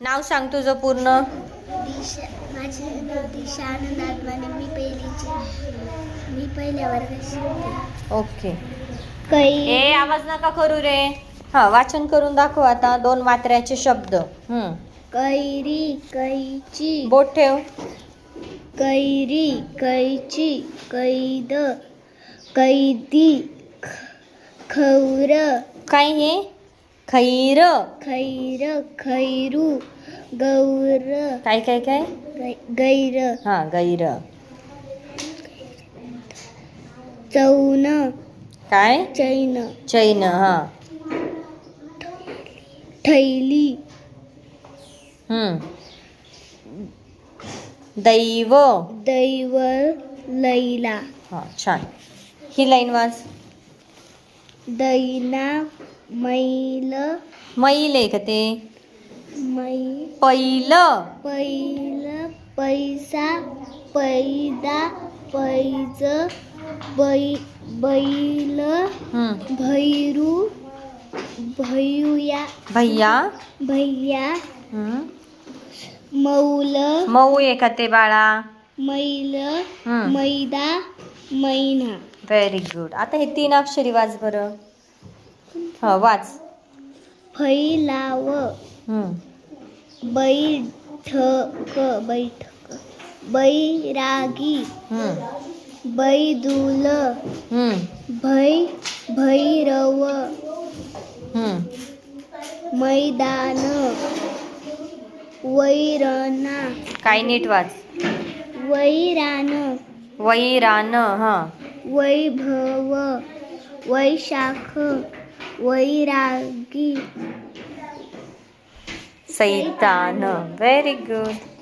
नाव सांग तुझं पूर्ण. दिशा माझे नाव दिशा आनंद आत्माने मी पहिलीची मी पहिल्या वर्गात शिकते. ओके. कै ए आवाज नका करू रे. हा वाचन करून दाखव आता दोन मात्र्याचे शब्द. हम्म. कैरी कैची. बोट ठेव. कैरी कैची कैद कैदी ख- खौर. काय हे? खैर? खैर खैरू गौर काय काय काय? गै- गैर. हा गैर. चौन काय? चैन. चैन हा. थैली हम्म. दैव. दैव लैला. हा छान. ही लाईन वाच. दैना मैल मैल आहे का ते? मै पहिलं पैल पैसा पैदा पैज बै बैल हम्म. भैरू भैया भैया. भैया हम्म. मौल मऊ आहे का ते बाळा? मैल हम्म. मैदा मैना. व्हेरी गुड आता हे तीन अक्षरी वाच बरं. हा वाच. फैलाव. हम्म. बैठक बैठक. बैरागी. हम्म. बैदुल. हम्म. भै भैरव. हम्म. मैदान. वैरणा काय नीट वाच. वैरान. वैरान हा. वैभव वैशाख वैरागी सैतान व्हेरी गुड